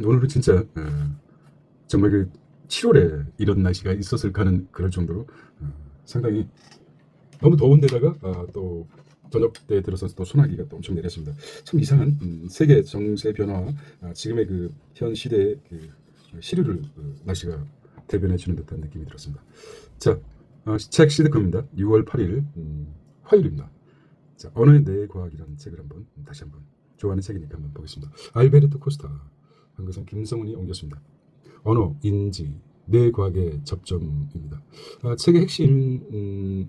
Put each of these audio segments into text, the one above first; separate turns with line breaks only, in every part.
음, 오늘은 진짜 어, 정말 그 7월에 이런 날씨가 있었을까 하는 그럴 정도로 어, 상당히 너무 더운데다가 아, 또 저녁 때 들어서 또 소나기가 또 엄청 내렸습니다. 참 이상한 음, 세계 정세 변화, 아, 지금의 그 현 시대의 그 시류를 그 날씨가 대변해 주는 듯한 느낌이 들었습니다. 자, 어, 책 시드컵입니다. 6월 8일 음, 화요일입니다. 자, 언어의 내 과학이라는 책을 한번 음, 다시 한번 좋아하는 책이니까 한번 보겠습니다. 알베르토 코스타 한 것은 김성훈이 옮겼습니다. 언어, 인지, 내 과학의 접점입니다. 아, 책의 핵심을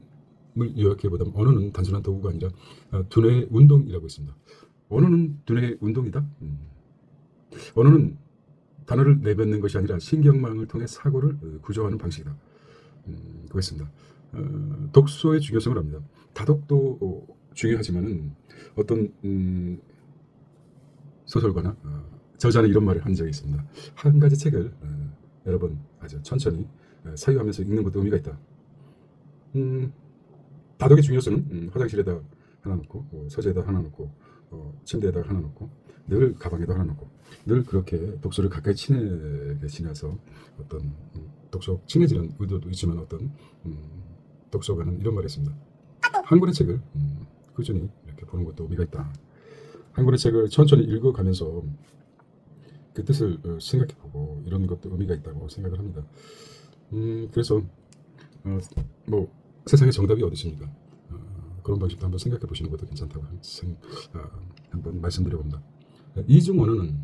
요약해 보자면 언어는 단순한 도구가 아니라 아, 두뇌 운동이라고 있습니다. 언어는 두뇌 운동이다. 음. 언어는 단어를 내뱉는 것이 아니라 신경망을 통해 사고를 어, 구조하는 방식이다. 음, 그랬습니다. 어, 독서의 중요성을 압니다. 다독도 어, 중요하지만은 어떤 음, 소설가나 어, 저자는 이런 말을 한 적이 있습니다. 한 가지 책을 어, 여러 번 아주 천천히 어, 사유하면서 읽는 것도 의미가 있다. 음, 다독의 중요성은 음, 화장실에다 하나 놓고 어, 서재에다 하나 놓고 어, 침대에다 하나 놓고 늘 가방에다 하나 놓고 늘 그렇게 독서를 가까이 친하게 지내서 어떤 음, 독서 친해지는 의도도 있지만 어떤 음, 독서가는 이런 말을 했습니다. 한 권의 책을 음, 꾸준히 이렇게 보는 것도 의미가 있다. 한 권의 책을 천천히 읽어가면서 그 뜻을 어, 생각해보고 이런 것도 의미가 있다고 생각을 합니다. 음, 그래서 어, 뭐 세상에 정답이 어디 있습니까? 어, 그런 방식도 한번 생각해 보시는 것도 괜찮다고 한, 생, 어, 한번 말씀드려봅니다. 이중 언어는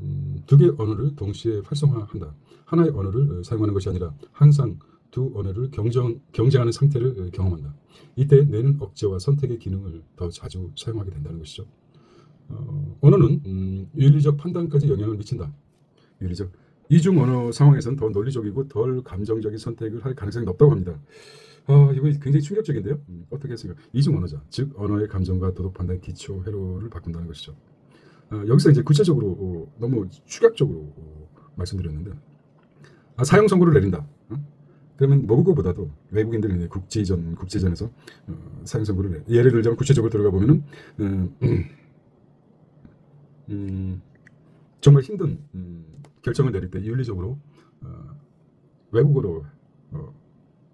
음, 두 개의 언어를 동시에 활성화한다. 하나의 언어를 어, 사용하는 것이 아니라 항상 두 언어를 경쟁, 경쟁하는 상태를 어, 경험한다. 이때 뇌는 억제와 선택의 기능을 더 자주 사용하게 된다는 것이죠. 어, 언어는 음, 윤리적 판단까지 영향을 미친다. 윤리적 이중 언어 상황에서는 더 논리적이고 덜 감정적인 선택을 할 가능성이 높다고 합니다. 아, 이거 굉장히 충격적인데요. 음, 어떻게 생각? 이중 언어자, 즉 언어의 감정과 도덕 판단 기초 회로를 바꾼다는 것이죠. 아, 여기서 이제 구체적으로 어, 너무 축약적으로 어, 말씀드렸는데 아, 사형 선고를 내린다. 어? 그러면 모국어보다도 외국인들은 이제 국제전 국제전에서 어, 사형 선고를 내. 예를 들자면 구체적으로 들어가 보면은 음, 음, 정말 힘든 음, 결정을 내릴 때 윤리적으로 어, 외국어로 어,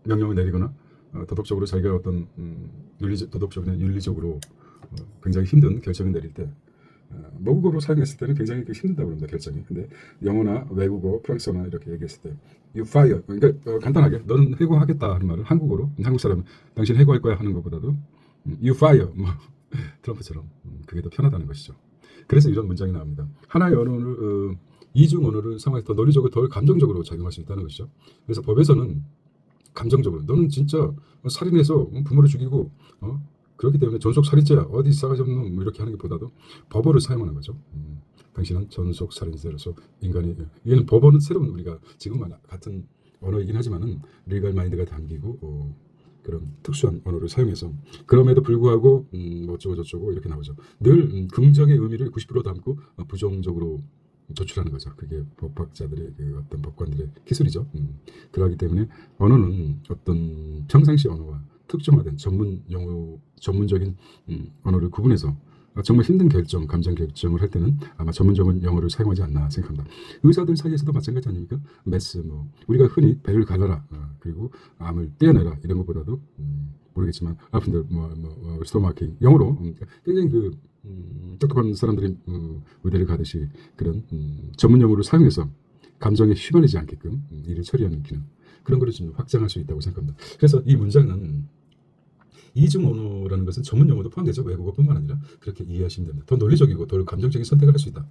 명령을 내리거나 어, 도덕적으로 자기가 어떤 음, 윤리 도덕적이나 윤리적으로 어, 굉장히 힘든 결정을 내릴 때 어, 모국어로 사용했을 때는 굉장히 그 힘들다고 합니다 결정이. 근데 영어나 외국어, 프랑스어나 이렇게 얘기했을 때 you fire. 그러니까 어, 간단하게 너는 해고하겠다. 하는 말을 한국어로 한국 사람 당신 해고할 거야. 하는 것보다도 음, you fire. 뭐 트럼프처럼 음, 그게 더 편하다는 것이죠. 그래서 이런 문장이 나옵니다. 하나의 언어를 어, 이중 언어를 사용해서 더 논리적으로 덜 감정적으로 작용할 수 있다는 것이죠. 그래서 법에서는 감정적으로 너는 진짜 살인해서 부모를 죽이고 어? 그렇기 때문에 전속 살인죄야 어디 싸가지 없는 놈 이렇게 하는 것보다도 법어를 사용하는 거죠. 음, 당신은 전속 살인죄로서 인간이 이는 법어는 새로운 우리가 지금 같은 언어이긴 하지만은 리갈 마인드가 담기고 어, 그런 특수한 언어를 사용해서 그럼에도 불구하고 음, 뭐 어쩌고 저쩌고 이렇게 나오죠. 늘 음, 긍정의 의미를 90% 담고 어, 부정적으로 도출하는 거죠. 그게 법학자들의 그 어떤 법관들의 기술이죠. 음. 그러기 때문에 언어는 어떤 평상시 언어와 특정화된 전문 용어, 전문적인 음, 언어를 구분해서 정말 힘든 결정, 감정 결정을 할 때는 아마 전문적인 영어를 사용하지 않나 생각합니다. 의사들 사이에서도 마찬가지 아닙니까? 메스, 뭐 우리가 흔히 배를 갈라라, 어, 그리고 암을 떼어내라 이런 것보다도 음, 모르겠지만 아픈데 뭐, 뭐, 뭐 스토마킹 영어로 음, 굉장히 그 음, 똑똑한 사람들이 음, 의대를 가듯이 그런 음, 전문 용어를 사용해서 감정에 휘말리지 않게끔 음, 일을 처리하는 기능 그런 거를 좀 확장할 수 있다고 생각합니다. 그래서 이 문장은 이중 언어라는 것은 전문 용어도 포함되죠. 외국어뿐만 아니라 그렇게 이해하시면 됩니다. 더 논리적이고 더 감정적인 선택을 할 수 있다.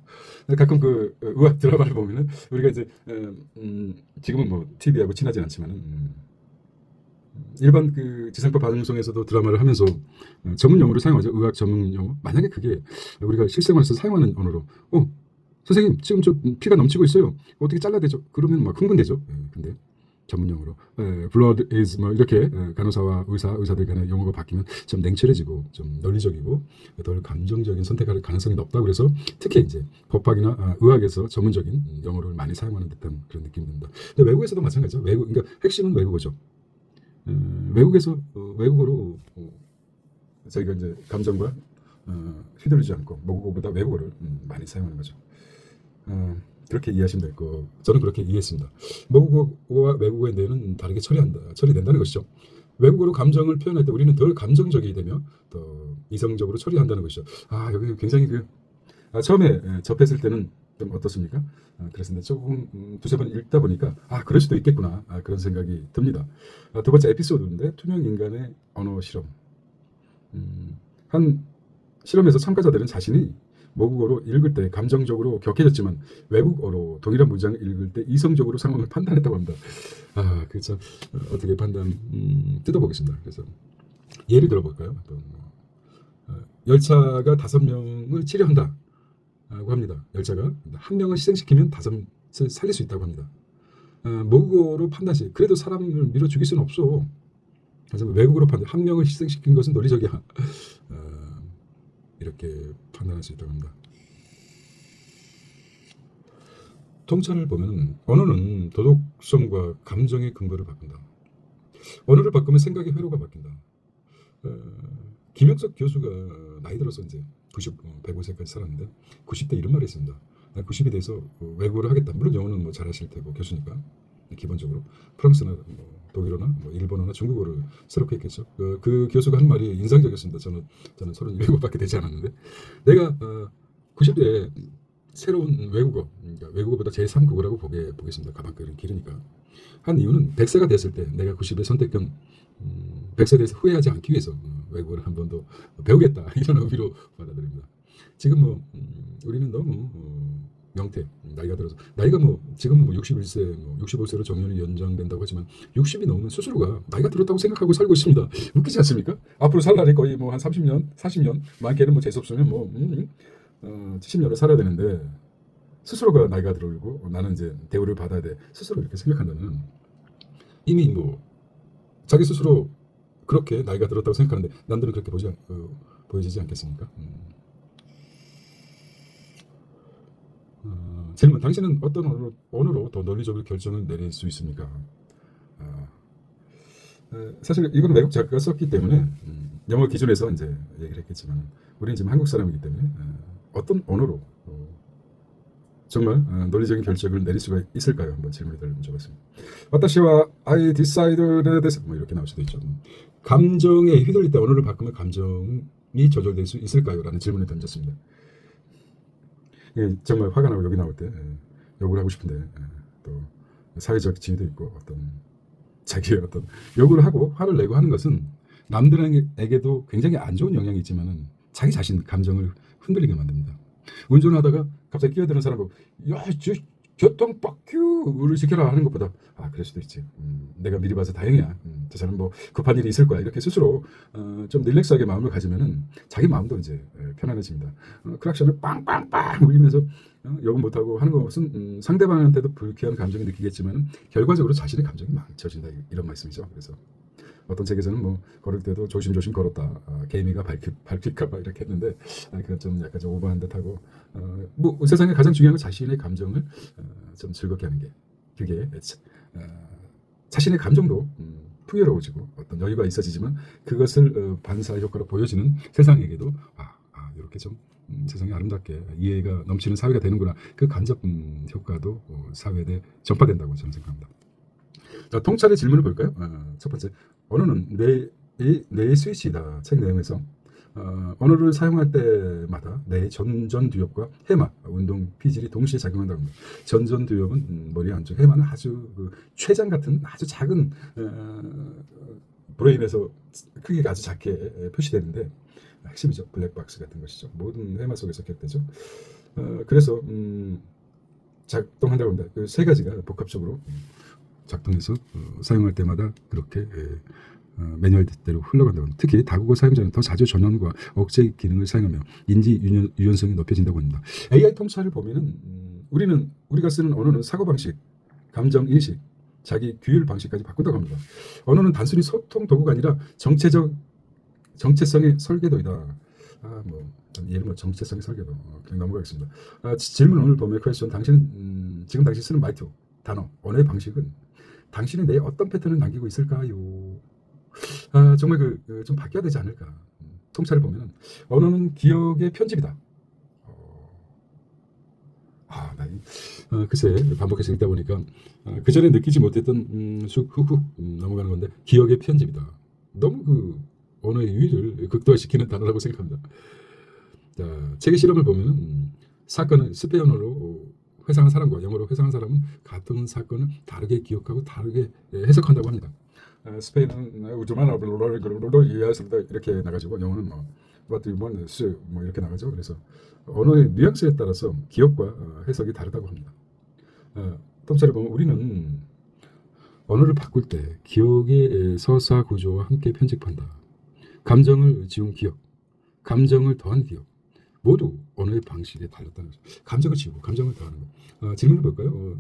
가끔 그 어, 의학 드라마를 보면은 우리가 이제 음, 지금은 뭐 TV하고 친하진 않지만은 음, 일반 그 지상파 방송에서도 드라마를 하면서 어, 전문 용어를 사용하죠. 의학 전문 용어. 만약에 그게 우리가 실생활에서 사용하는 언어로 어 선생님 지금 저 피가 넘치고 있어요. 어떻게 잘라야 되죠? 그러면 막 흥분되죠. 예, 근데 전문 용어로 에, blood is 뭐 이렇게 에, 간호사와 의사 의사들 간의 용어가 바뀌면 좀 냉철해지고 좀 논리적이고 덜 감정적인 선택할 가능성이 높다 그래서 특히 이제 법학이나 아, 의학에서 전문적인 영어를 많이 사용하는 듯한 그런 느낌이 듭니다. 근데 외국에서도 마찬가지죠. 외국 그러니까 핵심은 외국어죠. 에, 외국에서 어, 외국어로 어, 저희가 이제 감정과 어, 휘둘리지 않고 모국어보다 외국어를 음, 많이 사용하는 거죠. 어, 그렇게 이해하시면 될 거. 저는 그렇게 이해했습니다. 모국어와 외국어의 뇌는 다르게 처리한다, 처리된다는 것이죠. 외국어로 감정을 표현할 때 우리는 덜 감정적이 되며 더 이성적으로 처리한다는 것이죠. 아 여기 굉장히 그 아, 처음에 예, 접했을 때는 좀 어떻습니까? 아, 그랬는데 조금 음, 두세 번 읽다 보니까 아 그럴 수도 있겠구나 아, 그런 생각이 듭니다. 아, 두 번째 에피소드인데 투명 인간의 언어 실험. 음, 한 실험에서 참가자들은 자신이 모국어로 읽을 때 감정적으로 격해졌지만 외국어로 동일한 문장을 읽을 때 이성적으로 상황을 판단했다고 합니다. 아, 그참 어떻게 판단 음, 뜯어보겠습니다. 그래서 예를 들어볼까요? 어떤 뭐, 어, 열차가 다섯 명을 치료한다고 합니다. 열차가 한 명을 희생시키면 다섯을 살릴 수 있다고 합니다. 어, 모국어로 판단시 그래도 사람을 밀어 죽일 수는 없어. 그래서 외국어로 판단 한 명을 희생시킨 것은 논리적이야. 어, 이렇게 판단할 수 있다고 합니다. 통찰을 보면 언어는 도덕성과 감정의 근거를 바꾼다. 언어를 바꾸면 생각의 회로가 바뀐다. 어, 김영석 교수가 나이 들어서 이제 90, 어, 105세까지 살았는데 90대 이런 말을 했습니다. 나 90이 돼서 어, 외국어를 하겠다. 물론 영어는 뭐 잘하실 테고 교수니까 기본적으로 프랑스나 뭐 독일어나 뭐 일본어나 중국어를 새롭게 했겠죠. 그, 그 교수가 한 말이 인상적이었습니다. 저는 저는 37밖에 되지 않았는데 내가 어, 90대에 새로운 외국어, 그러니까 외국어보다 제3국어라고 보게 보겠습니다. 가방끈이 길으니까. 한 이유는 100세가 됐을 때 내가 90의 선택권 음, 100세에 대해서 후회하지 않기 위해서 어, 외국어를 한 번 더 배우겠다 이런 의미로 받아들입니다. 지금 뭐 음, 우리는 너무 어, 명태 나이가 들어서 나이가 뭐 지금 뭐 61세, 뭐 65세로 정년이 연장된다고 하지만 60이 넘으면 스스로가 나이가 들었다고 생각하고 살고 있습니다. 웃기지 않습니까? 앞으로 살 날이 거의 뭐 한 30년, 40년, 많게는 뭐 재수 없으면 뭐 음, 어, 70년을 살아야 되는데 스스로가 나이가 어, 나는 이제 대우를 받아야 돼 스스로 이렇게 생각한다면 이미 뭐 자기 스스로 그렇게 나이가 들었다고 생각하는데 남들은 그렇게 보지 않, 어, 보여지지 않겠습니까? 음. 어, 질문 당신은 어떤 언어로, 언어로 더 논리적으로 결정을 내릴 수 있습니까? 어, 에, 사실 이건 외국 작가가 썼기 때문에 음, 영어 기준에서 이제 얘기를 했겠지만 우리는 지금 한국 사람이기 때문에 어, 어떤 언어로 어, 정말 어, 논리적인 결정을 내릴 수가 있을까요? 한번 질문을 던져봤습니다. 와타시와 I decided에 대해서 뭐 이렇게 나올 수도 있죠. 감정에 휘둘릴 때 언어를 바꾸면 감정이 조절될 수 있을까요? 라는 질문을 던졌습니다. 예, 정말 화가 나고 여기 나올 때 예, 욕을 하고 싶은데 예, 또 사회적 지위도 있고 어떤 자기의 어떤 욕을 하고 화를 내고 하는 것은 남들에게도 굉장히 안 좋은 영향이 있지만은 자기 자신 감정을 흔들리게 만듭니다. 운전하다가 갑자기 끼어드는 사람 보고 야저 교통 빡큐를 시켜라 하는 것보다 아 그럴 수도 있지. 음, 내가 미리 봐서 다행이야. 음, 저 사람 뭐 급한 일이 있을 거야. 이렇게 스스로 어, 좀 릴렉스하게 마음을 가지면은 자기 마음도 이제 예, 편안해집니다. 어, 크락션을 빵빵빵 울리면서 어, 욕은 못하고 하는 것은 음, 상대방한테도 불쾌한 감정이 느끼겠지만 결과적으로 자신의 감정이 망쳐진다 이- 이런 말씀이죠. 그래서 어떤 책에서는 뭐 걸을 때도 조심조심 걸었다. 아, 개미가 밟힐, 밟힐까봐 이렇게 했는데 아, 그건 좀 약간 좀 오버한 듯하고 어, 뭐 세상에 가장 중요한 건 자신의 감정을 어, 좀 즐겁게 하는 게 그게 어, 자신의 감정도 음, 풍요로워지고 어떤 여유가 있어지지만 그것을 어, 반사 효과로 보여지는 세상에게도 아, 아 이렇게 좀 음, 세상이 아름답게 이해가 넘치는 사회가 되는구나 그 간접 음, 효과도 어, 사회에 전파된다고 저는 생각합니다. 자, 통찰의 질문을 볼까요? 어, 첫 번째, 언어는 뇌의, 뇌의 스위치이다. 책 내용에서 어, 언어를 사용할 때마다 뇌의 전전두엽과 해마, 운동 피질이 동시에 작용한다고 합니다. 전전두엽은 음, 머리 안쪽, 해마는 아주 그 췌장 같은 아주 작은 어, 브레인에서 크기가 아주 작게 에, 표시되는데 핵심이죠. 블랙박스 같은 것이죠. 모든 해마 속에서 기억되죠. 어, 그래서 음, 작동한다고 합니다. 그 세 가지가 복합적으로 작동해서 어, 사용할 때마다 그렇게 예, 어, 매뉴얼대로 흘러간다고 합니다. 특히 다국어 사용자는 더 자주 전원과 억제 기능을 사용하며 인지 유연, 유연성이 높여진다고 합니다. AI 통찰을 보면은 음, 우리는 우리가 쓰는 언어는 사고 방식, 감정 인식, 자기 규율 방식까지 바꾼다고 합니다. 언어는 단순히 소통 도구가 아니라 정체적 정체성의 설계도이다. 아, 뭐 예를 뭐 정체성의 설계도 어, 그냥 넘어가겠습니다. 아, 지- 질문 오늘 보면 퀘스천 당신은 음, 지금 당신 쓰는 말투, 단어, 언어의 방식은 당신의 뇌에 어떤 패턴을 남기고 있을까요? 아, 정말 그 좀 바뀌어야 되지 않을까. 음, 통찰을 보면 언어는 기억의 편집이다. 어, 아, 나 이- 어, 글쎄 반복해서 읽다 보니까 어, 그 전에 느끼지 못했던 음, 쑥 훅훅 음, 넘어가는 건데 기억의 편집이다. 너무 그 언어의 유의를 극도화시키는 단어라고 생각합니다. 자, 책의 실험을 보면 음, 사건은 스페인어로 회상한 사람과 영어로 회상한 사람은 같은 사건을 다르게 기억하고 다르게 예, 해석한다고 합니다. 아, 스페인은 우주만 이해했습니다 이렇게 나가지고 영어는 뭐 what do you want s 뭐 이렇게 나가죠. 그래서 언어의 뉘앙스에 따라서 기억과 어, 해석이 다르다고 합니다. 어, 통찰을 보면 우리는 언어를 바꿀 때 기억의 서사 구조와 함께 편집한다. 감정을 지운 기억, 감정을 더한 기억, 모두 언어의 방식에 달렸다는 거죠. 감정을 지우고 감정을 더하는 거. 어, 질문을 볼까요? 어,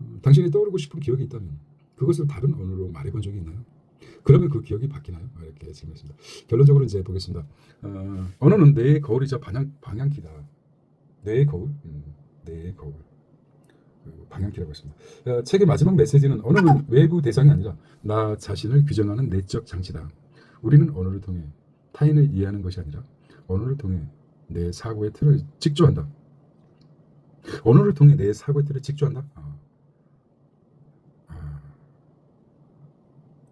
어, 당신이 떠오르고 싶은 기억이 있다면 그것을 다른 언어로 말해본 적이 있나요? 그러면 그 기억이 바뀌나요? 아, 이렇게 질문했습니다. 결론적으로 이제 보겠습니다. 어, 언어는 뇌의 거울이자 방향, 방향키다. 뇌의 거울, 음, 뇌의 거울. 방향키라고 했습니다. 어, 책의 마지막 메시지는 언어는 외부 대상이 아니라 나 자신을 규정하는 내적 장치다. 우리는 언어를 통해 타인을 이해하는 것이 아니라 언어를 통해 내 사고의 틀을 직조한다. 언어를 통해 내 사고의 틀을 직조한다. 아. 아.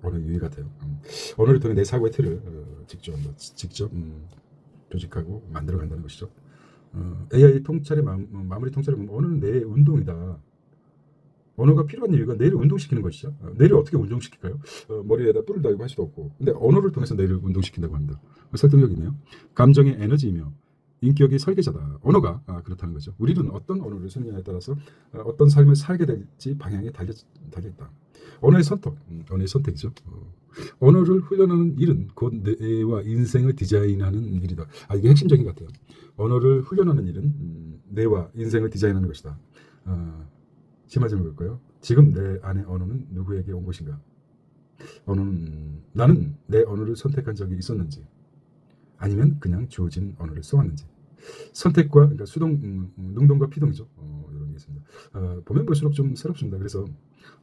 언어 유희 같아요. 음. 언어를 통해 내 사고의 틀을 어, 직조한다. 직접 음, 조직하고 만들어 간다는 것이죠. 어, AI 통찰의 마, 마무리 통찰을 보면 언어는 내 운동이다. 언어가 필요한 이유가 뇌를 운동시키는 것이죠. 어, 뇌를 어떻게 운동시킬까요? 어, 머리에다 뿔을 달고 할 수도 없고. 근데 언어를 통해서 뇌를 운동시킨다고 합니다. 설득력 있네요. 감정의 에너지이며 인격의 설계자다. 언어가 아, 그렇다는 거죠. 우리는 어떤 언어를 쓰느냐에 따라서 어, 어떤 삶을 살게 될지 방향에 달려, 달려있다. 언어의 선택, 음, 언어의 선택이죠. 어, 언어를 훈련하는 일은 곧 뇌와 인생을 디자인하는 일이다. 아, 이게 핵심적인 것 같아요. 언어를 훈련하는 일은 음, 뇌와 인생을 디자인하는 것이다. 어, 심화점을 볼까요? 지금 내 안의 언어는 누구에게 온 것인가? 언어는 음, 나는 내 언어를 선택한 적이 있었는지 아니면 그냥 주어진 언어를 써왔는지 선택과 그러니까 수동 음, 음, 능동과 피동이죠. 어, 이런 게 있습니다. 어, 보면 볼수록 좀 새롭습니다. 그래서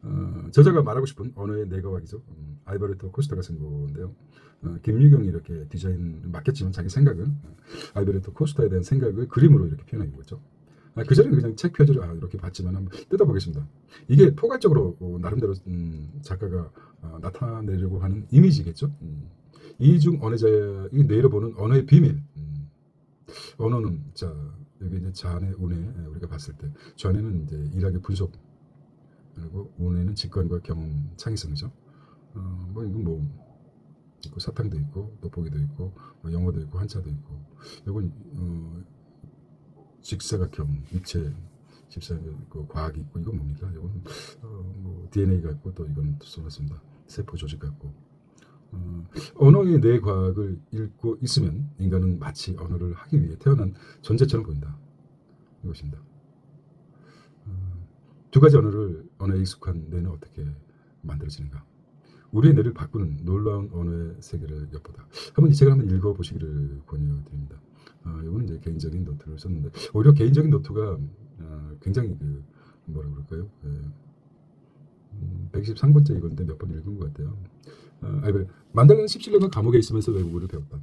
어, 저자가 말하고 싶은 언어의 내과학이죠. 음, 알베르토 코스타가 쓴 건데요. 어, 김유경이 이렇게 디자인 맡겼지만 자기 생각은 어, 알베르토 코스타에 대한 생각을 그림으로 이렇게 표현하고 있죠. 아, 그 전에는 그냥 책 표지를 아, 이렇게 봤지만 한번 뜯어보겠습니다. 이게 포괄적으로 어, 나름대로 음, 작가가 어, 나타내려고 하는 이미지겠죠. 음. 이중 언어자의 뇌로 보는 언어의 비밀. 음. 언어는 자 여기 이제 자안의 운에 우리가 봤을 때 좌뇌는 이제 일학의 분석 그리고 운에는 직관과 경험 창의성이죠. 어, 뭐 이건 뭐 있고 사탕도 있고 돋보기도 있고 뭐 영어도 있고 한자도 있고 이건 어, 직사각형 입체 집사각 그 과학이 있고 이건 뭡니까? 이건 어, 뭐 DNA가 있고 또 이건 또 써놨습니다. 세포 조직 같고 어, 언어의 내 과학을 읽고 있으면 인간은 마치 언어를 하기 위해 태어난 존재처럼 보인다. 이것입니다. 어, 두 가지 언어를 언어에 익숙한 뇌는 어떻게 만들어지는가? 우리의 뇌를 바꾸는 놀라운 언어의 세계를 엿보다. 한번 이 책을 한번 읽어보시기를 권유드립니다. 어, 이거는 이제 개인적인 노트를 썼는데 오히려 개인적인 노트가 어, 굉장히 그 뭐라 그럴까요? 그, 113번째 이건데 몇 번 읽은 것 같아요. 어, 아, 만달라는 17년간 감옥에 있으면서 외국어를 배웠다.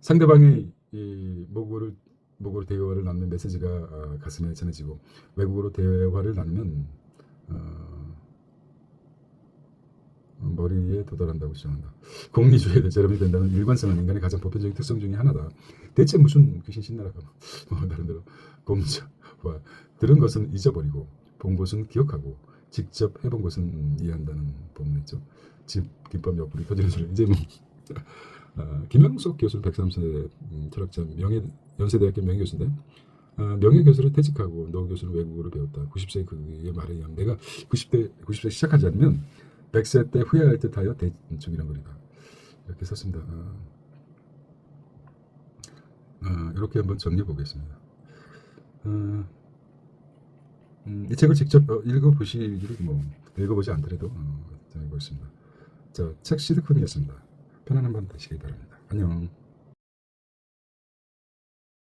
상대방이 이 모국어를 모국어로 대화를 나누는 메시지가 어, 가슴에 전해지고 외국어로 대화를 나누면 어, 머리에 도달한다고 주장한다. 공리주의에 대제름이 된다는 일관성은 인간의 가장 보편적인 특성 중의 하나다. 대체 무슨 귀신 신나라가 뭐, 뭐 나름대로 공자와 들은 것은 잊어버리고 본 것은 기억하고 직접 해본 것은 이해한다는 본문 있죠. 집 김밥 옆구리 터지는 소리. 이제 뭐 어, 김영석 교수는 103세 음, 철학자 명예 연세대학교 명예 교수인데 어, 명예 교수를 퇴직하고 노 교수는 외국어를 배웠다. 90세 그의 말에 의하면 내가 90대 90세 시작하지 않으면 100세 때 후회할 듯하여 대충이란 말이다. 이렇게 썼습니다. 어, 어, 이렇게 한번 정리해 보겠습니다. 어, 음, 이 책을 직접 어, 읽어보시기를 뭐 읽어보지 않더라도 어, 전해보겠습니다. 자, 책 시드쿤이었습니다. 편안한 밤 되시기 바랍니다. 안녕.